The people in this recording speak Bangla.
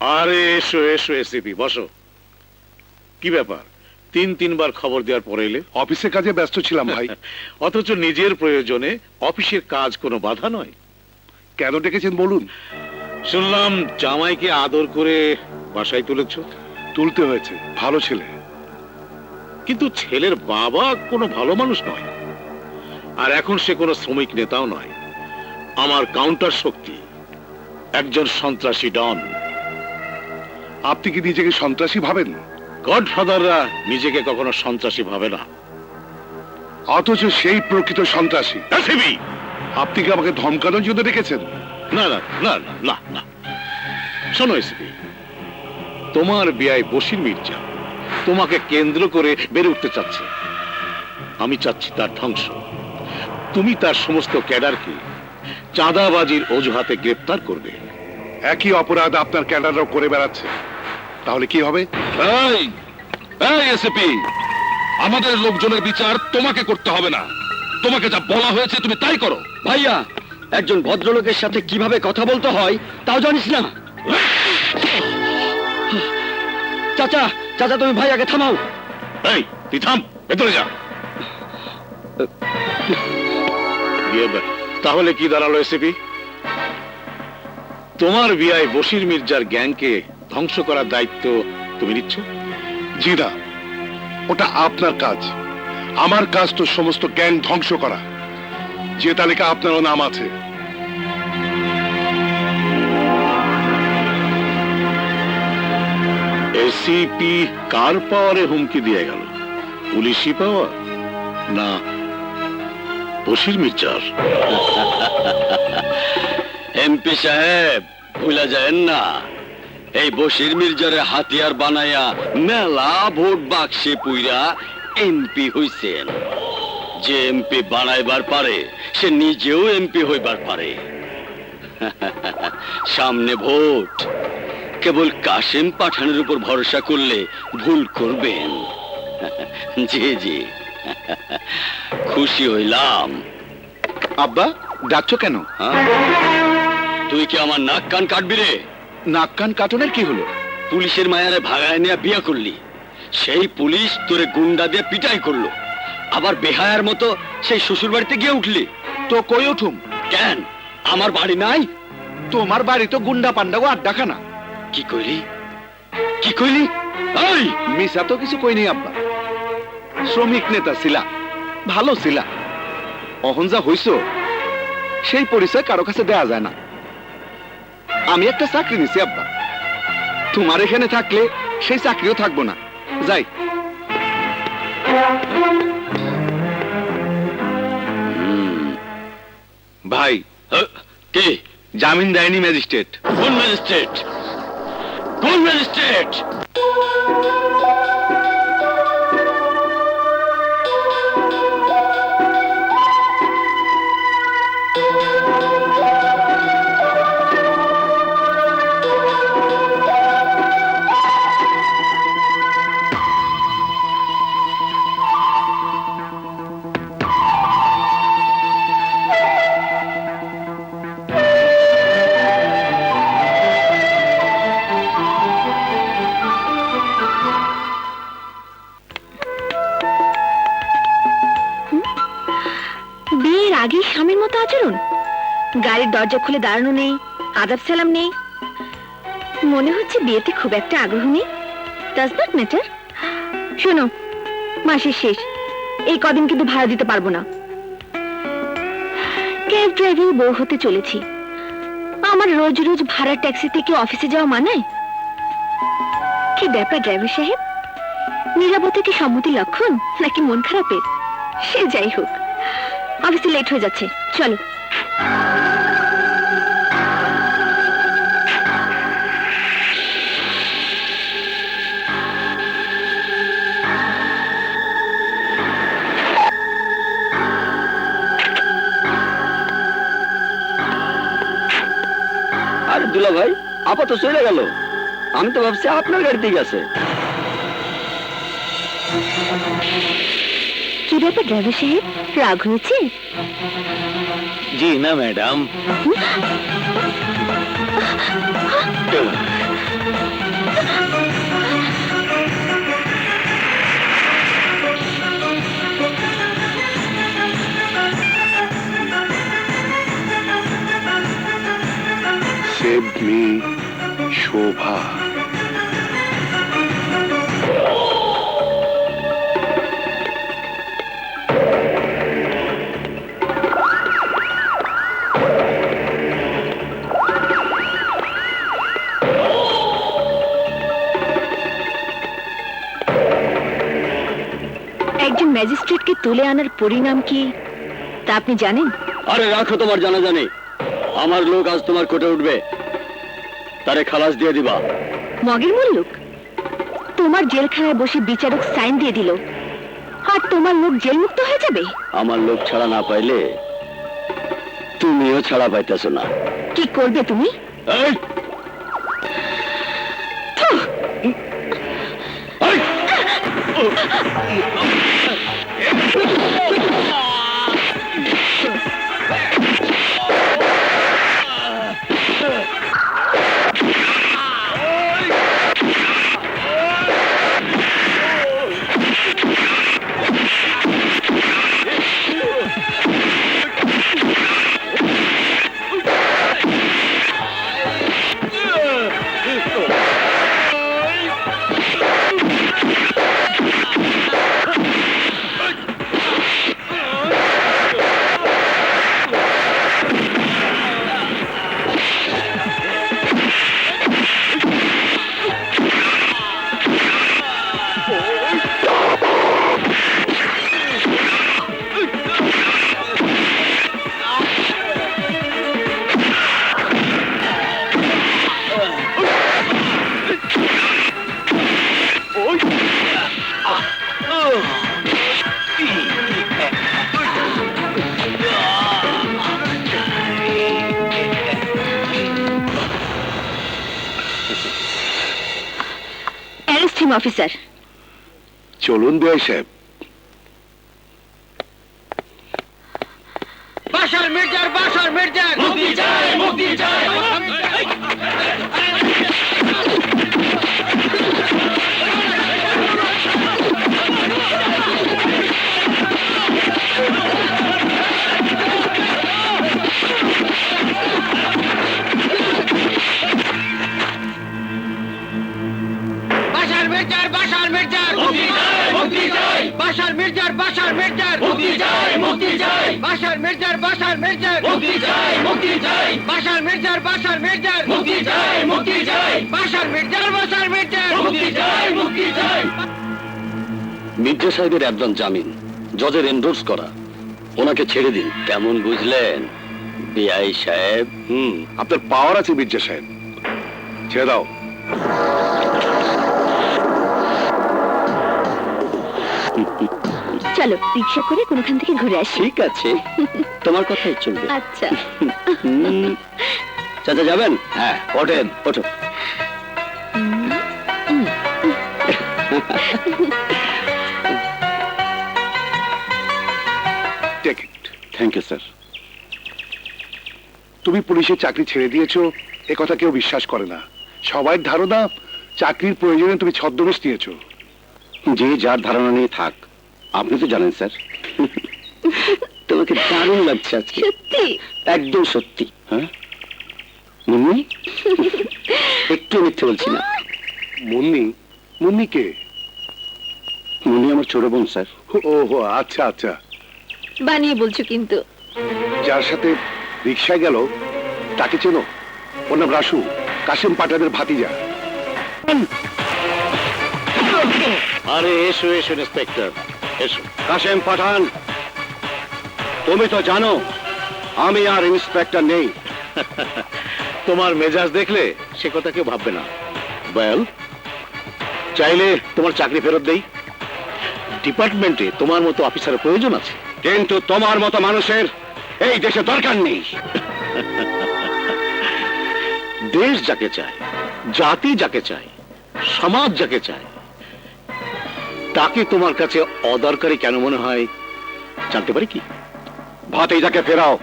আরে এসো এসো এসিপি বসো। কি ব্যাপার? তিন তিনবার খবর দেওয়ার পরে এলে? অফিসে কাজে ব্যস্ত ছিলাম ভাই। অথচ নিজের প্রয়োজনে অফিসের কাজ কোনো বাধা নয়। কেন ডেকেছেন বলুন? শুনলাম জামাইকে আদর করে বাসায় তুলেছ। তুলতে হয়েছে ভালো ছেলে। কিন্তু ছেলের বাবা কোনো ভালো মানুষ নয়। আর এখন সে কোনো শ্রমিক নেতাও নয়। আমার কাউন্টার শক্তি একজন সন্ত্রাসী ডন। আপনি কি নিজেকে সন্ত্রাসী ভাবেন? গডফাদাররা নিজেকে কখনো সন্ত্রাসী ভাবে না। অথচ সেই প্রকৃত সন্ত্রাসী। আপনি কি আমাকে ধমকানোর জন্য ডেকেছেন? না না না না না না। শোনো এসপি তোমার বিয়ায় বসির মির্জা তোমাকে কেন্দ্র করে বেড়ে উঠতে চাচ্ছে। আমি চাচ্ছি তার ধ্বংস। তুমি তার সমস্ত ক্যাডারকে চাঁদাবাজির অজুহাতে গ্রেপ্তার করবে। একই অপরাধ আপনার ক্যাডাররাও করে বেড়াচ্ছে। তাহলে কি হবে? এই এই এসপি আমাদের লোকজনের বিচার তোমাকে করতে হবে না। তোমাকে যা বলা হয়েছে তুমি তাই করো। ভাইয়া একজন ভদ্রলোকের সাথে কীভাবে কথা বলতে হয় তাও জানিস না? চাচা চাচা তুমি ভাইয়াকে থামাও। এই তুই থাম ভেতরে যা। তাহলে কি দাঁড়াল এসিপি তোমার বিয়ায় বশির মির্জার গ্যাংকে ধ্বংস করার দায়িত্ব তুমি নিচ্ছ? জি না ওটা আপনার কাজ। আমার কাজ তো সমস্ত গ্যাং ধ্বংস করা। যে তালিকা আপনারও নাম আছে। এসিপি কার পাওয়ারে হুমকি দিয়ে গেল? পুলিশি পাওয়ার না, বশির মির্জার। এমপি সাহেব ভুলা যায় না। এই বসির মির্জারে হাতিয়ার বানায়া মেলা ভোট বাক্সে পুইরা এমপি হইছেন। যে এমপি বানাইবার পারে সে নিজেও এমপি হইবার পারে। সামনে ভোট। কেবল কাশেম পাঠানের উপর ভরসা করলে ভুল করবেন। জি জি। খুশি হইলাম। আব্বা ডাকছো কেন? হ্যাঁ? তুই কি আমার নাক কান কাটবি রে? নাক কান কাটনের কি হলো? পুলিশের মায়ারে ভাগায় নিয়ে বিয়া করলি। সেই পুলিশ তোরে গুন্ডা দিয়ে পিটাই করল। আবার বেহায়ার মতো সেই শ্বশুর বাড়িতে গিয়ে উঠলি। তো কই উঠুম? কেন? আমার বাড়ি নাই? তোমার বাড়ি তো গুন্ডা পান্ডাগো আড্ডাখানা। কি কইলি? কি কইলি? এই! মিশা তো কিছু কই নেই আব্বা। শ্রমিক নেতা ছিলা ভালো ছিলা অহন যা হইছ সেই পরিচয় কারও কাছে দেয়া যায় না। আমি একটা চাকরি নিছি আব্বা। তোমার এখানে থাকলে সেই চাকরিও থাকব না। যাই। ভাই কে? জামিন দেয়নি ম্যাজিস্ট্রেট। কোন ম্যাজিস্ট্রেট? কোন ম্যাজিস্ট্রেট? গাড়ির দরজা খুলে দাঁড়ানো নেই, আদাব সালাম নেই। মনে হচ্ছে বিয়েতে খুব একটা আগ্রহ নেই। ডাজ দ্যাট ম্যাটার শোনো, মাসের শেষ। এই কদিন কিন্তু ভাড়া দিতে পারব না। ক্যাব ড্রাইভার বউ হতে চলেছি। আমার রোজ রোজ ভাড়া ট্যাক্সি থেকে অফিসে যাওয়া মানায়? কি ব্যাপার, ড্রাইভার সাহেব? নিরাপত্তা কি সম্মতি লক্ষণ, নাকি মন খারাপের? সে যাই হোক, অফিসে লেট হয়ে যাচ্ছে। চলো। দুলা ভাই আপাতত চলে গেল। আমি তো ভাবছি আপনার গাড়িতে গেছে। কি ব্যাপার ড্রাইভার সাহেব? রাগ হয়েছে? জি না ম্যাডাম। শোভা একজন ম্যাজিস্ট্রেটকে তুলে আনার পরিণাম কি তা আপনি জানেন? আরে রাখো তোমার জানা জানি আমার লোক আজ তোমার কোটে উঠবে। তারে খালাস দিয়ে দিবা। মগের মুল্লুক তোমার জেলখানায় বসে বিচারক সাইন দিয়ে দিল। আর তোমার লোক জেলমুক্ত হয়ে যাবে? আমার লোক ছাড়া না পাইলে তুমিও ছাড়া পাইতেছ না। কি করবে তুমি? এই! অফিসার চলুন বেআই সাহেব। বাসার মির্জার বাসার মির্জার মুক্তি চাই। মুক্তি চাই। বাসার মির্জার বাসার মির্জার। মুক্তি চাই। বাসার মির্জার বাসার মির্জার। মুক্তি চাই মুক্তি চাই। বাসার মির্জার বাসার মির্জার। মুক্তি চাই মুক্তি চাই। বাসার মির্জার বাসার মির্জার। মুক্তি চাই মুক্তি চাই। বাসার মির্জার বাসার মির্জার। মুক্তি চাই মুক্তি চাই। মির্জা সাহেবের একজন জামিন জজের এন্ডোর্স করা। ওনাকে ছেড়ে দিন। কেমন বুঝলেন? বিআই সাহেব। হুম আপনার পাওয়ার আছে মির্জা সাহেব। ছেড়ে দাও। চলো রিক্সা করে কোনখান থেকে ঘুরে আসি। ঠিক আছে। তোমার কথাই চলবে। আচ্ছা। চাচা যাবেন? হ্যাঁ ওঠেন। ওঠো। থ্যাংক ইউ স্যার তুমি পুলিশের চাকরি ছেড়ে দিয়েছ এ কথা কেউ বিশ্বাস করে না। সবাই ধারণা চাকরির প্রয়োজনে তুমি ছদ্মবেশ দিয়েছ। যে যার ধারণা নিয়ে থাক। আপনি তো জানেন স্যার। তোমাকে দারুণ লাগছে আজকে। সত্যি? একদম সত্যি। হ্যাঁ? মুন্নি? একটু মিথ্যে বলছি না। মুন্নি? মুন্নি কে? মুন্নি আমার ছোট বোন স্যার। ও হো আচ্ছা আচ্ছা। বানিয়ে বলছো কিন্তু। যার সাথে রিক্সায় গেল তাকে চেনো? ওর নাম রাসু কাশিম পাটাদের ভাতিজা। আরে এসো এসো ইন্সপেক্টর। এসো কাশেম পাঠান। তুমি তো জানো আমি আর ইন্সপেক্টর নেই। তোমার মেজাজ দেখলে সে কথা কেউ ভাববে না। বল চাইলে তোমার চাকরি ফেরত দেই। ডিপার্টমেন্টে তোমার মতো অফিসারের প্রয়োজন আছে। কিন্তু তোমার মতো মানুষের এই দেশে দরকার নেই। দেশ যাকে চায় জাতি যাকে চায় সমাজ যাকে চায় তাকে তোমার কাছে অদরকারি কেন মনে হয়? জানতে পারি কি? ভাতিজাকে ফেরাও।